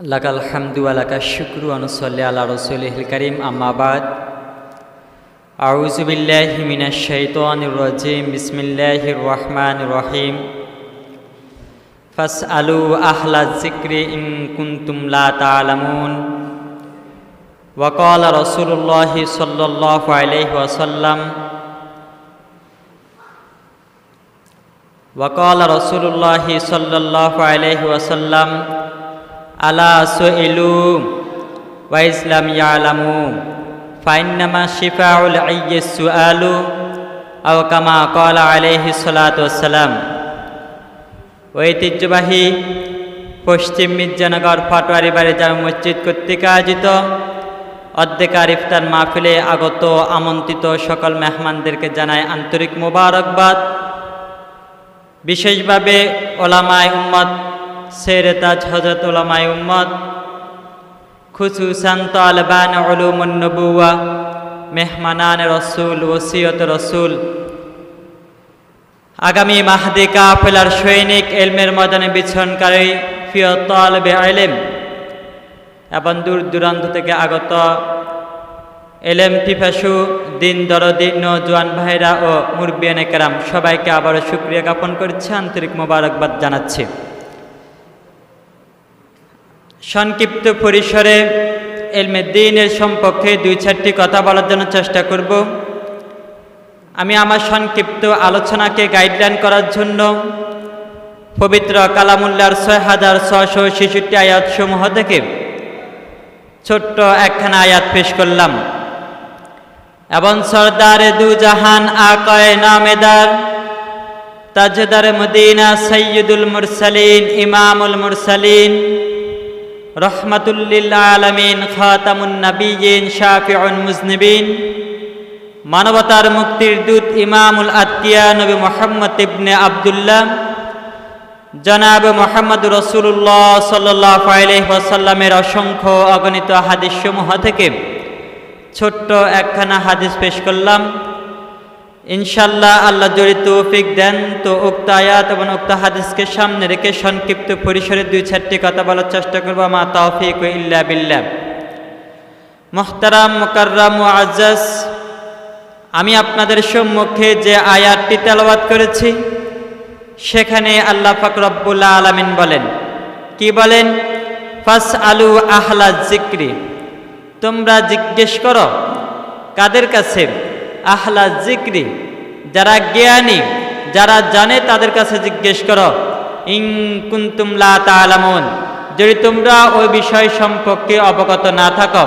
لك الحمد ولك الشكر ونصلي على رسوله الكريم أما بعد أعوذ بالله من الشيطان الرجيم بسم الله الرحمن الرحيم فاسألوا أهل الذكر إن كنتم لا تعلمون وقال رسول الله صلى الله عليه وسلم وقال رسول الله صلى الله عليه وسلم আলা শিফাউল আলাইহি সালাতু ঐতিহ্যবাহী পশ্চিম মির্জানগর ফাটোয়ারি বাড়ি জামে মসজিদ কর্তৃক আয়োজিত অর্ধেকার ইফতার মাহফিলে আগত আমন্ত্রিত সকল মেহমানদেরকে জানায় আন্তরিক মোবারকবাদ। বিশেষভাবে ওলামায় উম্মত শের তাজ হজরত ওলামাই উম্মদ খুসুসান তালবান উলুমুন নবুয়া মেহমানান রসুল ওসিয়ত রসুল আগামী মাহদি কাফেলার সৈনিক এলমের ময়দানে বিছনকারী ফিয় তালবে আলেম এবং দূর দূরান্ত থেকে আগত এলেম পিফাসু দিন দরদি জোয়ান ভাইরা ও মুরবিয়ানে কেরাম সবাইকে আবারও সুক্রিয়া জ্ঞাপন করছে। আন্তরিক মোবারকবাদ জানাচ্ছি। সংক্ষিপ্ত পরিসরে এলমে দিনের সম্পর্কে দুই চারটি কথা বলার জন্য চেষ্টা করব। আমি আমার সংক্ষিপ্ত আলোচনাকে গাইডলাইন করার জন্য পবিত্র কালামুল্লার ছয় হাজার ছশো ছেষট্টি আয়াতসমূহ থেকে ছোট্ট একখানা আয়াত পেশ করলাম। এবং সর্দার দু জাহান আকয় নামেদার তাজদার মদিনা সৈয়দুল মুরসালিন, ইমামুল মুরসালিন রহমাতুল্লিল আলমিন খাতামুন নবীন শাফিউন মুজনিবিন, মানবতার মুক্তির দূত ইমামুল আতিয়া নবী মোহাম্মদ ইবনে আবদুল্লাহ, জনাব মোহাম্মদ রসুল্লাহ সাল্লাহ আলহ্লামের অসংখ্য অগণিত হাদিসসমূহ থেকে ছোট্ট একখানা হাদিস পেশ করলাম। ইনশাল্লাহ আল্লাহ যদি তৌফিক দেন, তো উক্ত আয়াত এবং উক্ত হাদিসকে সামনে রেখে সংক্ষিপ্ত পরিসরে দুই চারটি কথা বলার চেষ্টা করব। মা তৌফিক ইল্লা বিল্লাহ। মোহতারাম, মুকাররাম আজাস আমি আপনাদের সম্মুখে যে আয়াতটি তেলাবাদ করেছি, সেখানে আল্লাহ ফাকরবুল্লা আলমিন বলেন, কি বলেন? ফাস আলু আহলা জিক্রি তোমরা জিজ্ঞেস করো, কাদের কাছে? আহলা জিক্রি, যারা জ্ঞানী, যারা জানে তাদের কাছে জিজ্ঞেস করো, ইং কুন্তুম লা তালামুন যদি তোমরা ওই বিষয় সম্পর্কে অবগত না থাকো।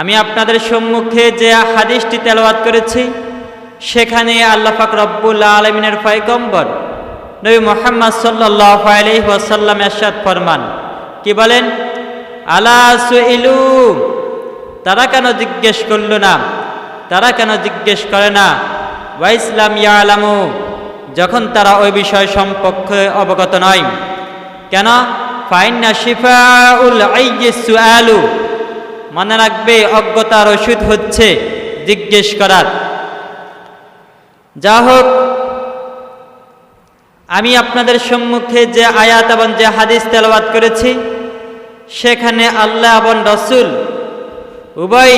আমি আপনাদের সম্মুখে যে হাদিসটি তেলাওয়াত করেছি, সেখানে আল্লাহ পাক রব্বুল আলমিনের পয়গম্বর নবী মোহাম্মদ সাল্লাহ ওয়াসাল্লাম এরশাদ ফরমান, কি বলেন, আলা সুইলু? তারা কেন জিজ্ঞেস করল না? তারা কেন জিজ্ঞেস করে না? ওয়া ইসলাম ইয়ালামু, যখন তারা ওই বিষয় সম্পর্কে অবগত নয়। কেন? ফাইন্না শিফাউল আইয়িসুআলু মনে রাখবে অজ্ঞতার ওষুধ হচ্ছে জিজ্ঞেস করার। যা হোক আমি আপনাদের সম্মুখে যে আয়াত এবং যে হাদিস তেলাবাদ করেছি, সেখানে আল্লাহ এবং রসুল উভয়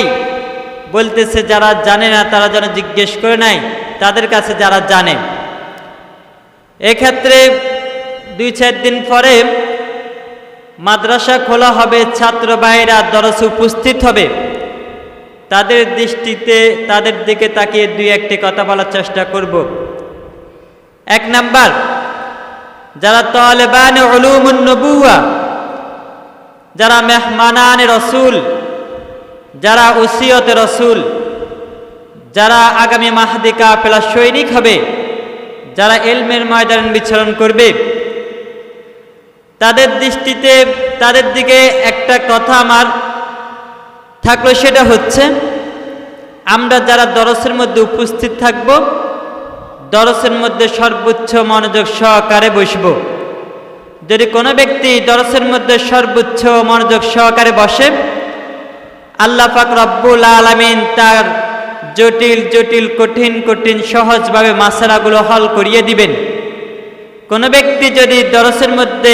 বলতেছে যারা জানে না, তারা যেন জিজ্ঞেস করে নাই, তাদের কাছে যারা জানে। এক্ষেত্রে দুই চার দিন পরে মাদ্রাসা খোলা হবে, ছাত্র ভাইরা দরসে উপস্থিত হবে। তাদের দৃষ্টিতে, তাদের দিকে তাকিয়ে দুই একটি কথা বলার চেষ্টা করব। এক নাম্বার, যারা তলেবান অলুমুন নবুয়া যারা মেহমানান রসুল যারা ওসিয়তে রসুল, যারা আগামী মাহাদি কাফেলা সৈনিক হবে, যারা এলমের ময়দান বিচরণ করবে, তাদের দৃষ্টিতে তাদের দিকে একটা কথা আমার থাকল, সেটা হচ্ছে আমরা যারা দরসের মধ্যে উপস্থিত থাকব, দরসের মধ্যে সর্বোচ্চ মনোযোগ সহকারে বসব। যদি কোনো ব্যক্তি দরসের মধ্যে সর্বোচ্চ মনোযোগ সহকারে বসে আল্লাহ পাক রব্বুল আলমিন তার জটিল জটিল, কঠিন কঠিন, সহজভাবে মাসালাগুলো হল করিয়ে দিবেন। কোনো ব্যক্তি যদি দরসের মধ্যে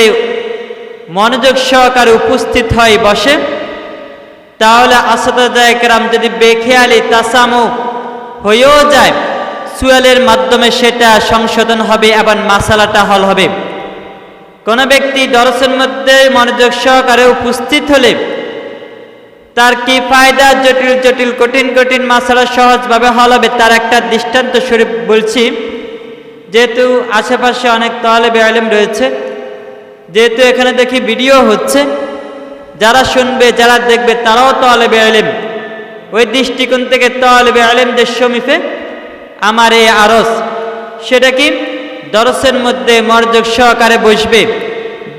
মনোযোগ সহকারে উপস্থিত হয় বসে, তাহলে আসাদাম যদি বেখেয়ালি তাসামু হয়েও যায়, সুয়ালের মাধ্যমে সেটা সংশোধন হবে এবং মাসালাটা হল হবে। কোন ব্যক্তি দর্শন মধ্যে মনোযোগ সহকারে উপস্থিত হলে তার কি ফায়দা? জটিল জটিল, কঠিন কঠিন মাসালা সহজভাবে হল হবে। তার একটা দৃষ্টান্ত স্বরূপ বলছি। যেহেতু আশেপাশে অনেক তহলে বেআলেম রয়েছে, যেহেতু এখানে দেখি ভিডিও হচ্ছে, যারা শুনবে, যারা দেখবে, তারাও তহলে বেআলেম ওই দৃষ্টিকোণ থেকে তহলে বেআলেমদের সমীপে আমার এই আরস সেটা কি? দরসের মধ্যে মনোযোগ সহকারে বসবে।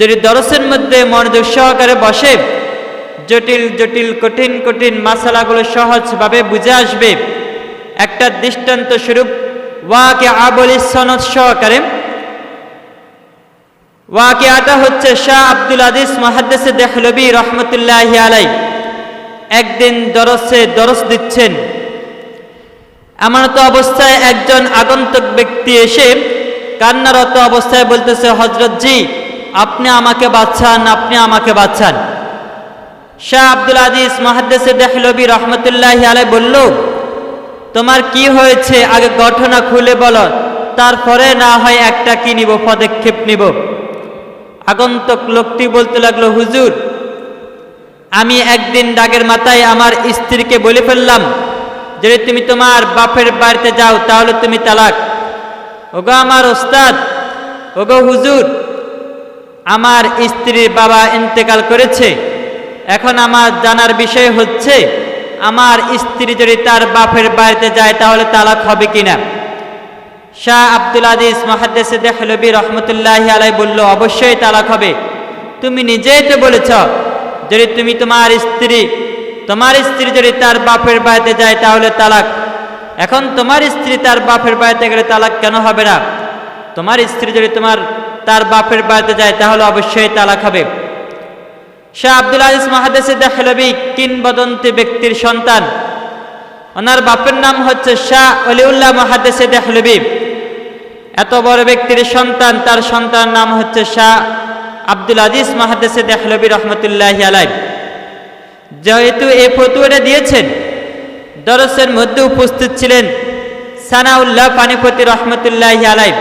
যদি দরসের মধ্যে মনোযোগ সহকারে বসে জটিল জটিল, কঠিন কঠিন মাসালাগুলো সহজভাবে বুঝে আসবে। একটা দৃষ্টান্ত স্বরূপ ওয়াকে আবলি সনদ সহকারে। ওয়াকে আটা হচ্ছে শাহ আব্দুল আদিস মহাদ্দেসে দেখলবি রহমতুল্লাহ আলাই একদিন দরসে দরস দিচ্ছেন। এমনত অবস্থায় একজন আগন্তক ব্যক্তি এসে কান্নারত অবস্থায় বলতেছে হজরত জি, আপনি আমাকে বাচ্চান আপনি আমাকে বাচ্চান শাহ আব্দুল আজিজ মহাদ্দেসে দেখলবি রহমতুল্লাহ আলাই বলল, তোমার কি হয়েছে? আগে ঘটনা খুলে বলো, তারপরে না হয় একটা কি নিব, পদক্ষেপ নিব? আগন্তক লোকটি বলতে লাগল, হুজুর, আমি একদিন ডাগের মাথায় আমার স্ত্রীকে বলে ফেললাম, যদি তুমি তোমার বাপের বাড়িতে যাও, তাহলে তুমি তালাক। ওগো আমার ওস্তাদ, ওগো হুজুর, আমার স্ত্রীর বাবা ইন্তেকাল করেছে এখন আমার জানার বিষয় হচ্ছে, আমার স্ত্রী যদি তার বাপের বাড়িতে যায় তাহলে তালাক হবে কিনা? শাহ আব্দুল আজিজ মহাদ্দেসে দেখলবি রহমতুল্লাহ আলাই বলল, অবশ্যই তালাক হবে। তুমি নিজেই তো বলেছ, যদি তুমি তোমার স্ত্রী তোমার স্ত্রী যদি তার বাপের বাড়িতে যায় তাহলে তালাক। এখন তোমার স্ত্রী তার বাপের বাড়িতে গেলে তালাক কেন হবে না? তোমার স্ত্রী যদি তোমার, তার বাপের বাড়িতে যায় তাহলে অবশ্যই তালাক হবে। শাহ আব্দুল আজিজ মহাদেশে দেখলবি কিনবদন্তি ব্যক্তির সন্তান। ওনার বাপের নাম হচ্ছে শাহ অলিউল্লাহ মহাদেশে দেখলবি এত বড় ব্যক্তির সন্তান, তার সন্তান নাম হচ্ছে শাহ আব্দুল আজিজ মহাদেশে দেখলবি রহমতুল্লাহ আলাই যেহেতু এই ফতুয়াটা দিয়েছেন, দরসের মধ্যে উপস্থিত ছিলেন সানাউল্লাহ পানিপতি রহমতুল্লাহ আলাই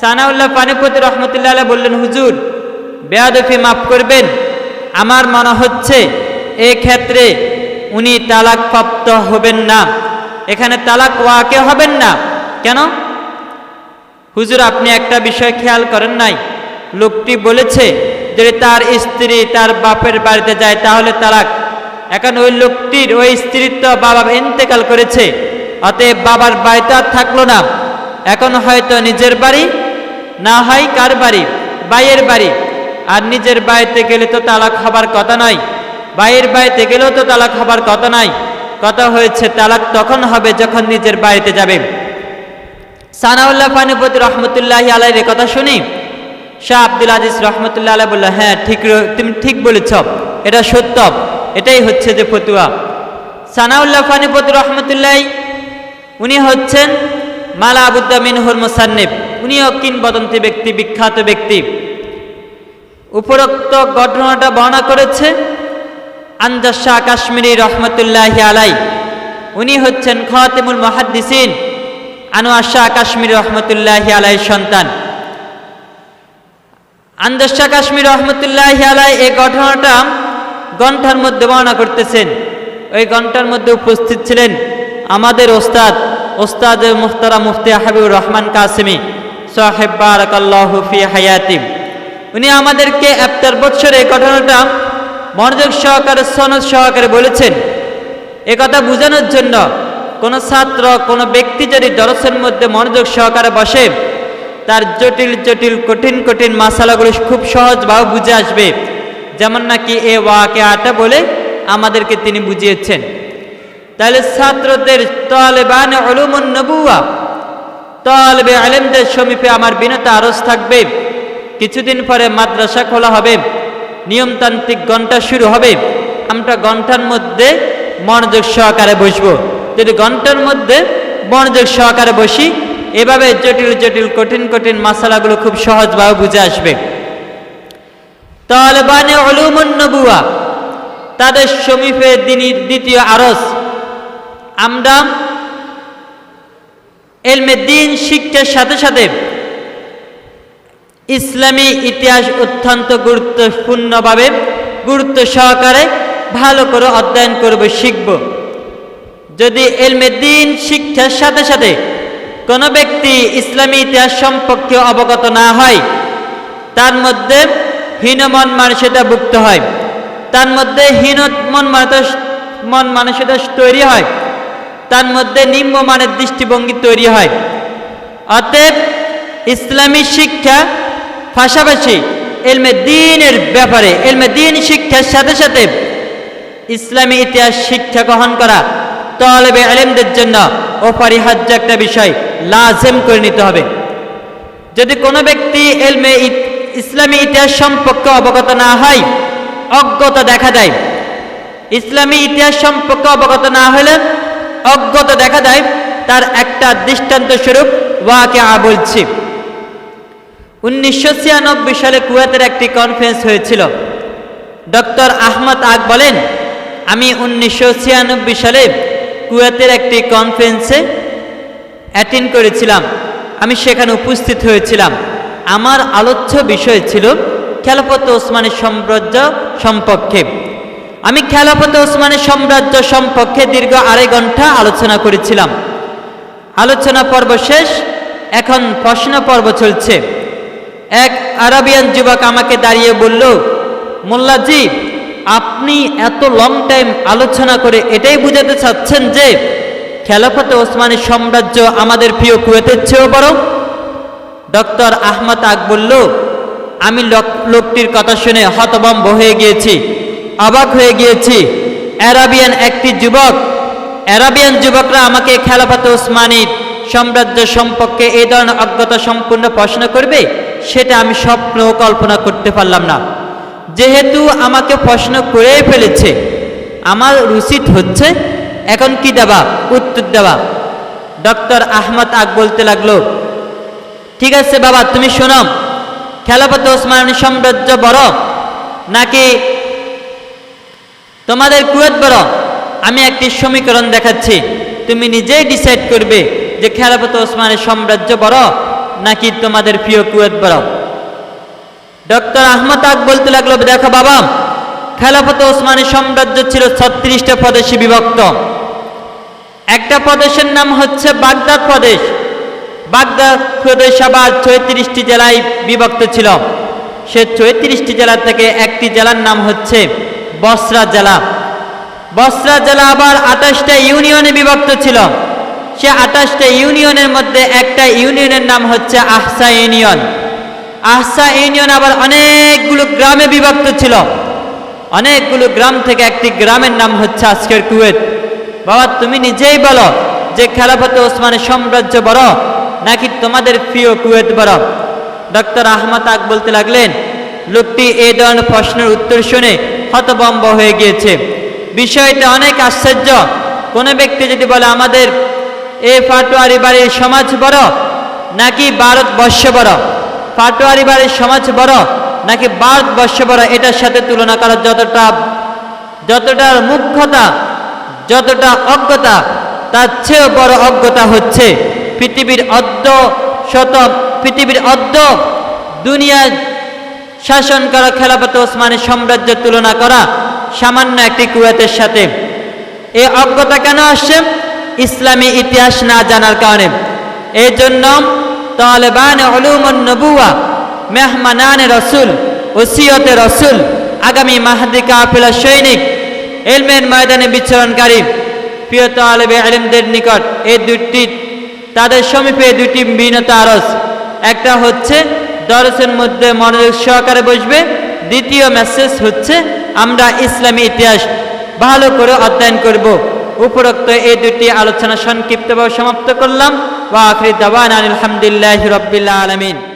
সানাউল্লাহ পানিপতি রহমতুল্লাহ আলাই বললেন, হুজুর বেয়াদফি মাফ করবেন আমার মনে হচ্ছে ক্ষেত্রে উনি তালাক প্রাপ্ত হবেন না। এখানে তালাক ওয়াকে হবেন না। কেন? হুজুর, আপনি একটা বিষয় খেয়াল করেন নাই? লোকটি বলেছে, যদি তার স্ত্রী তার বাপের বাড়িতে যায় তাহলে তালাক। এখন ওই লোকটির, ওই স্ত্রীর তো বাবা ইন্তেকাল করেছে, অতএব বাবার বাড়িতে আর থাকল না। এখন হয়তো নিজের বাড়ি, না হয় কার বাড়ি? বাইয়ের বাড়ি। আর নিজের বাড়িতে গেলে তো তালাক হবার কথা নয় বাইয়ের বাড়িতে গেলেও তো তালাক হবার কথা নয় কথা হয়েছে, তালাক তখন হবে যখন নিজের বাড়িতে যাবে। সানাউল্লাহ পানিপতি রহমতুল্লাহ আলাইয়ের কথা শুনি। শাহ আব্দুল আজিজ রহমতুল্লাহ আলাই বলল হ্যাঁ ঠিক তুমি ঠিক বলেছ, এটা সত্য। এটাই হচ্ছে যে ফতুয়া। সানাউল্লাহ পানিপতি রহমতুল্লাহ, উনি হচ্ছেন মালা আবুদ্দা মিনহুর মুসান্নিব উনিও কিংবদন্তি ব্যক্তি, বিখ্যাত ব্যক্তি। উপরোক্ত ঘটনাটা বর্ণনা করেছে আন্দাজ শাহ কাশ্মীরি রহমতুল্লাহ আলাই। উনি হচ্ছেন খাতেমুল মহাদ্দিসিন আনোয়ার শাহ কাশ্মীর রহমতুল্লাহ আলাই সন্তান। আন্দাজ শাহ কাশ্মীর রহমতুল্লাহ আলাই এই ঘটনাটা ঘণ্টার মধ্যে বর্ণনা করতেছেন। ওই ঘণ্টার মধ্যে উপস্থিত ছিলেন আমাদের ওস্তাদ ওস্তাদ মুখতারা মুফতি হাবিবুর রহমান কাসিমি। সাহেব বারাকাল্লাহু ফি হায়াতিম। উনি আমাদেরকে এফতার বৎসর এই ঘটনাটা মনোযোগ সহকারে, সনদ সহকারে বলেছেন। কথা বোঝানোর জন্য কোনো ছাত্র, কোনো ব্যক্তি যদি দরসের মধ্যে মনোযোগ সহকারে বসে, তার জটিল জটিল, কঠিন কঠিন মাসালাগুলো খুব সহজভাবে বুঝে আসবে। যেমন নাকি এ ওয়াকে আটা বলে আমাদেরকে তিনি বুঝিয়েছেন। তাহলে ছাত্রদের তলেবান অলুমন নবুয়া তলবে আলেমদের সমীপে আমার বিনত আরজ থাকবে। কিছুদিন পরে মাদ্রাসা খোলা হবে, নিয়মতান্ত্রিক ঘণ্টা শুরু হবে, আমরা ঘণ্টার মধ্যে মনোযোগ সহকারে বসবো। যদি ঘণ্টার মধ্যে মনোযোগ সহকারে বসি, এভাবে জটিল জটিল কঠিন কঠিন মশালাগুলো খুব সহজভাবে বুঝে আসবে। তালেবানে অলুমন নবুয়া, তাদের সমীপে দিনীর দ্বিতীয় আরস। আমরা এলমে দিন শিক্ষার সাথে সাথে ইসলামী ইতিহাস অত্যন্ত গুরুত্বপূর্ণভাবে গুরুত্ব সহকারে ভালো করে অধ্যয়ন করব, শিখব। যদি এলমে দিন শিক্ষার সাথে সাথে কোনো ব্যক্তি ইসলামী ইতিহাস সম্পর্কে অবগত না হয়, তার মধ্যে হীনমন মানসিকতা ভুক্ত হয়, তার মধ্যে হীন মন মন মানসিকতা তৈরি হয়, তার মধ্যে নিম্নমানের দৃষ্টিভঙ্গি তৈরি হয়। অতএব ইসলামী শিক্ষা পাশাপাশি এলমে দিনের ব্যাপারে, এলমে দিন শিক্ষার সাথে সাথে ইসলামী ইতিহাস শিক্ষা গ্রহণ করা তলবে আলেমদের জন্য অপরিহার্য একটা বিষয় লাজেম করে নিতে হবে। যদি কোনো ব্যক্তি এলমে ইসলামী ইতিহাস সম্পর্কে অবগত না হয়, অজ্ঞতা দেখা দেয়। ইসলামী ইতিহাস সম্পর্কে অবগত না হলে অজ্ঞতা দেখা দেয়, তার একটা দৃষ্টান্ত স্বরূপ ওয়াকে আ বলছি। উনিশশো ছিয়ানব্বই সালে কুয়েতের একটি কনফারেন্স হয়েছিল। ডক্টর আহমদ আক বলেন, আমি উনিশশো ছিয়ানব্বই সালে কুয়েতের একটি কনফারেন্সে অ্যাটেন্ড করেছিলাম। আমি সেখানে উপস্থিত হয়েছিলাম। আমার আলোচ্য বিষয় ছিল খেলাফত ওসমানী সাম্রাজ্য সম্পর্কে। আমি খেলাফত ওসমানী সাম্রাজ্য সম্পর্কে দীর্ঘ আড়াই ঘণ্টা আলোচনা করেছিলাম। আলোচনা পর্ব শেষ, এখন প্রশ্ন পর্ব চলছে। এক আরাবিয়ান যুবক আমাকে দাঁড়িয়ে বলল মোল্লাজি আপনি এত লং টাইম আলোচনা করে এটাই বুঝাতে চাচ্ছেন যে খেলাফতে ওসমানী সাম্রাজ্য আমাদের প্রিয় কুয়েতের চেয়েও বড়? ডক্টর আহমদ আক বলল, আমি লোক- লোকটির কথা শুনে হতবম্ব হয়ে গিয়েছি, অবাক হয়ে গিয়েছি। অ্যারাবিয়ান একটি যুবক অ্যারাবিয়ান যুবকরা আমাকে খেলাফতে ওসমানীর সাম্রাজ্য সম্পর্কে এই ধরনের অজ্ঞতা সম্পূর্ণ প্রশ্ন করবে? সেটা আমি স্বপ্ন কল্পনা করতে পারলাম না। যেহেতু আমাকে প্রশ্ন করে ফেলেছে, আমার উচিত হচ্ছে, এখন কি দেবা? উত্তর দেওয়া ডক্টর আহমদ আক বলতে লাগল, ঠিক আছে বাবা, তুমি শোনো খেলাফত ওসমানী সাম্রাজ্য বড় নাকি তোমাদের কুয়েত বড়? আমি একটি সমীকরণ দেখাচ্ছি। তুমি নিজেই ডিসাইড করবে যে খেলাফত ওসমানের সাম্রাজ্য বড় নাকি তোমাদের প্রিয় কুয়েত বরফ? ডক্টর আহমদ আক বলতে লাগল দেখো বাবা, খেলাফত ওসমানী সাম্রাজ্য ছিল ছত্রিশটা প্রদেশে বিভক্ত। একটা প্রদেশের নাম হচ্ছে বাগদাদ প্রদেশ। বাগদাদ প্রদেশ আবার চৌত্রিশটি জেলায় বিভক্ত ছিল। সে চৌত্রিশটি জেলা থেকে একটি জেলার নাম হচ্ছে বসরা জেলা। বসরা জেলা আবার আঠাশটা ইউনিয়নে বিভক্ত ছিল। সে আঠাশটা ইউনিয়নের মধ্যে একটা ইউনিয়নের নাম হচ্ছে আহসা ইউনিয়ন। আহসা ইউনিয়ন আবার অনেকগুলো গ্রামে বিভক্ত ছিল। অনেকগুলো গ্রাম থেকে একটি গ্রামের নাম হচ্ছে আজকের কুয়েত। বাবা, তুমি নিজেই বলো যে খেলাফতে ওসমানের সাম্রাজ্য বড় নাকি তোমাদের প্রিয় কুয়েত বড়? ডক্টর আহমদ আক বলতে লাগলেন, লোকটি এই ধরনের প্রশ্নের উত্তর শুনে হতবম্ব হয়ে গিয়েছে। বিষয়টা অনেক আশ্চর্য। কোনো ব্যক্তি যদি বলে, আমাদের এই ফাটোয়ারি বাড়ির সমাজ বড় নাকি ভারতবর্ষ বড়? ফাটোয়ারি বাড়ির সমাজ বড় নাকি ভারতবর্ষ বড়? এটার সাথে তুলনা করার যতটা যতটা মুখ্যতা, যতটা অজ্ঞতা, তার চেয়েও বড় অজ্ঞতা হচ্ছে পৃথিবীর অর্ধ শত, পৃথিবীর অর্ধ দুনিয়া শাসন করা খেলাফত ওসমানের সাম্রাজ্য তুলনা করা সামান্য একটি কুয়েতের সাথে। এই অজ্ঞতা কেন আসছে? ইসলামী ইতিহাস না জানার কারণে। এই জন্য তালেবান অলুমন নবুয়া মেহমানান রসুল, ওসিয়তে রসুল, আগামী মাহাদি কাফেলা সৈনিক এলমের ময়দানে বিচরণকারী, প্রিয় তালেবে আলিমদের নিকট এই দুটি তাদের সমীপে দুটি বিনত আরস একটা হচ্ছে, দরসের মধ্যে মনোযোগ সহকারে বসবে। দ্বিতীয় মেসেজ হচ্ছে, আমরা ইসলামী ইতিহাস ভালো করে অধ্যয়ন করব। উপরোক্ত এই দুটি আলোচনা সংক্ষিপ্তভাবে সমাপ্ত করলাম। ওয়া আখরি দাওয়ানা আলহামদুলিল্লাহ রাব্বিল আলামিন।